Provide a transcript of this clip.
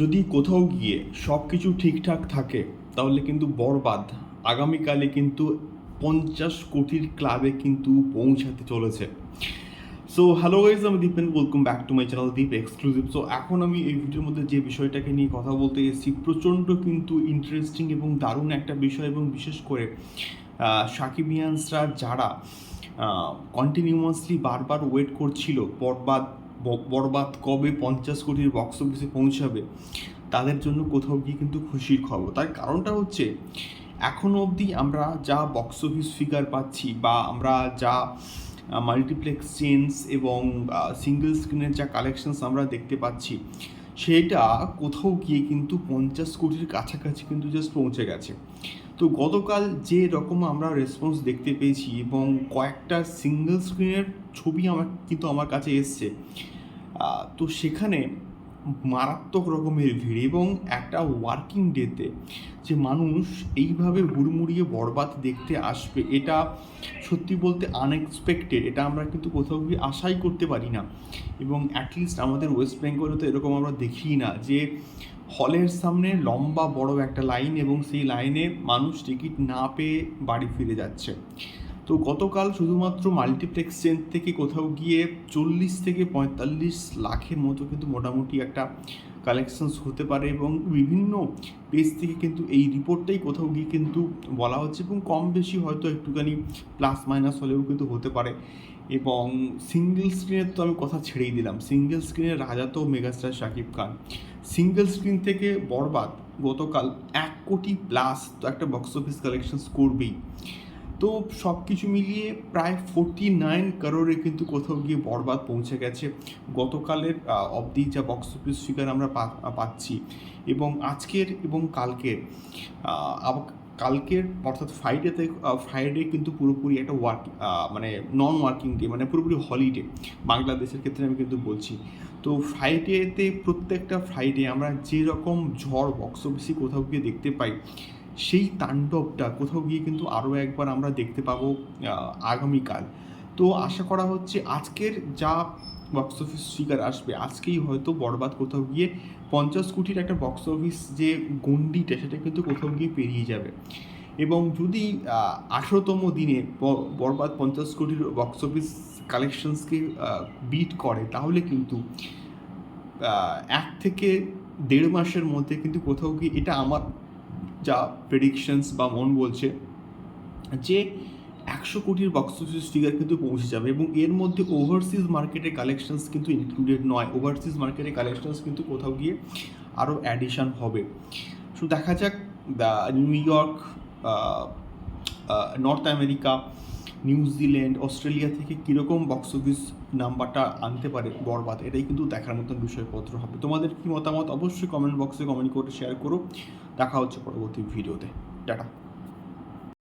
যদি কোথাও গিয়ে সব কিছু ঠিকঠাক থাকে, তাহলে কিন্তু বরবাদ। আগামীকালে কিন্তু পঞ্চাশ কোটির ক্লাবে কিন্তু পৌঁছাতে চলেছে। সো হ্যালো গাইজ আমি Dipen. Welcome back to my channel Deep exclusive so এখন আমি এই ভিডিওর মধ্যে যে বিষয়টাকে নিয়ে কথা বলতে এসেছি, প্রচণ্ড কিন্তু ইন্টারেস্টিং এবং দারুণ একটা বিষয় এবং বিশেষ করে সাকিবিয়ানসরা যারা কন্টিনিউয়াসলি বারবার ওয়েট করছিল, বরবাদ ব- বরবাদ কবে পঞ্চাশ কোটির বক্স অফিসে পৌঁছাবে, তাদের জন্য কোথাও গিয়ে কিন্তু খুশির খবর। তার কারণটা হচ্ছে এখনও অবধি আমরা যা বক্স অফিস ফিগার পাচ্ছি বা আমরা যা মাল্টিপ্লেক্স চেন্স এবং সিঙ্গেল স্ক্রিনের যা কালেকশনস আমরা দেখতে পাচ্ছি, সেটা কোথাও গিয়ে কিন্তু পঞ্চাশ কোটির কাছাকাছি কিন্তু জাস্ট পৌঁছে গেছে। তো গতকাল যে রকম আমরা রেসপন্স দেখতে পেয়েছি এবং কয়েকটা সিঙ্গেল স্ক্রিনের ছবি আমার, কিন্তু আমার কাছে এসছে। তো সেখানে মারাত্মক রকমের ভিড় এবং একটা ওয়ার্কিং ডেতে যে মানুষ এইভাবে হুড়মুড়িয়ে বরবাদ দেখতে আসবে, এটা সত্যি বলতে আনএক্সপেক্টেড এটা আমরা কিন্তু কোথাও গিয়ে আশাই করতে পারি না। এবং অ্যাটলিস্ট আমাদের ওয়েস্ট বেঙ্গলে তো এরকম আমরা দেখি না যে হলের সামনে লম্বা বড় একটা লাইন এবং সেই লাইনে মানুষ টিকিট না পেয়ে বাড়ি ফিরে যাচ্ছে। তো গতকাল শুধুমাত্র মাল্টিপ্লেক্স চেন থেকে কোথাও গিয়ে চল্লিশ থেকে পঁয়তাল্লিশ লাখের মতো কিন্তু মোটামুটি একটা কালেকশনস হতে পারে এবং বিভিন্ন পেজ থেকে কিন্তু এই রিপোর্টটাই কোথাও গিয়ে কিন্তু বলা হচ্ছে এবং কম বেশি হয়তো একটুখানি প্লাস মাইনাস হলেও কিন্তু হতে পারে। এবং সিঙ্গেল স্ক্রিনের তো আমি কথা ছেড়েই দিলাম। সিঙ্গেল স্ক্রিনের রাজা তো megastar Shakib Khan. Single screen থেকে বরবাদ গতকাল এক কোটি প্লাস তো একটা বক্স অফিস কালেকশনস করবেই। তো সব কিছু মিলিয়ে প্রায় ফোরটি নাইন কারোরে কিন্তু কোথাও গিয়ে বরবাদ পৌঁছে গেছে। গতকালের অবধি যা বক্স অফিস ফিগার আমরা পাচ্ছি এবং আজকের এবং কালকের কালকের অর্থাৎ ফ্রাইডেতে ফ্রাইডে কিন্তু পুরোপুরি একটা ওয়ার্ক মানে নন ওয়ার্কিং ডে মানে পুরোপুরি হলিডে বাংলাদেশের ক্ষেত্রে আমি কিন্তু বলছি। তো ফ্রাইডেতে প্রত্যেকটা ফ্রাইডে আমরা যে রকম ঝড় বক্স অফিসে কোথাও গিয়ে দেখতে পাই, সেই তাণ্ডবটা কোথাও গিয়ে কিন্তু আরও একবার আমরা দেখতে পাবো আগামীকাল। তো আশা করা হচ্ছে আজকের যা বক্স অফিস ফিগার আসবে। আজকেই হয়তো বরবাদ কোথাও গিয়ে পঞ্চাশ কোটির একটা বক্স অফিস যে গণ্ডিটা, সেটা কিন্তু কোথাও গিয়ে পেরিয়ে যাবে। এবং যদি আঠেরোতম দিনে বরবাদ পঞ্চাশ কোটির বক্স অফিস কালেকশনসকে বিট করে, তাহলে কিন্তু এক থেকে দেড় মাসের মধ্যে কিন্তু কোথাও গিয়ে, এটা আমার যা প্রেডিকশনস বা মন বলছে যে একশো কোটির বক্স অফিস ফিগার কিন্তু পৌঁছে যাবে এবং এর মধ্যে ওভারসিজ মার্কেটের কালেকশনস কিন্তু ইনক্লুডেড নয়। ওভারসিজ মার্কেটের কালেকশনস কিন্তু কোথাও গিয়ে আরও অ্যাডিশন হবে। সো দেখা যাক New York North America New Zealand Australia থেকে কীরকম বক্স অফিস নাম্বারটা আনতে পারে বরবাদ, এটাই কিন্তু দেখার মতন বিষয়পত্র হবে। তোমাদের কি মতামত? অবশ্যই কমেন্ট বক্সে কমেন্ট করে শেয়ার করো। দেখা হচ্ছে পরবর্তী ভিডিওতে টাটা।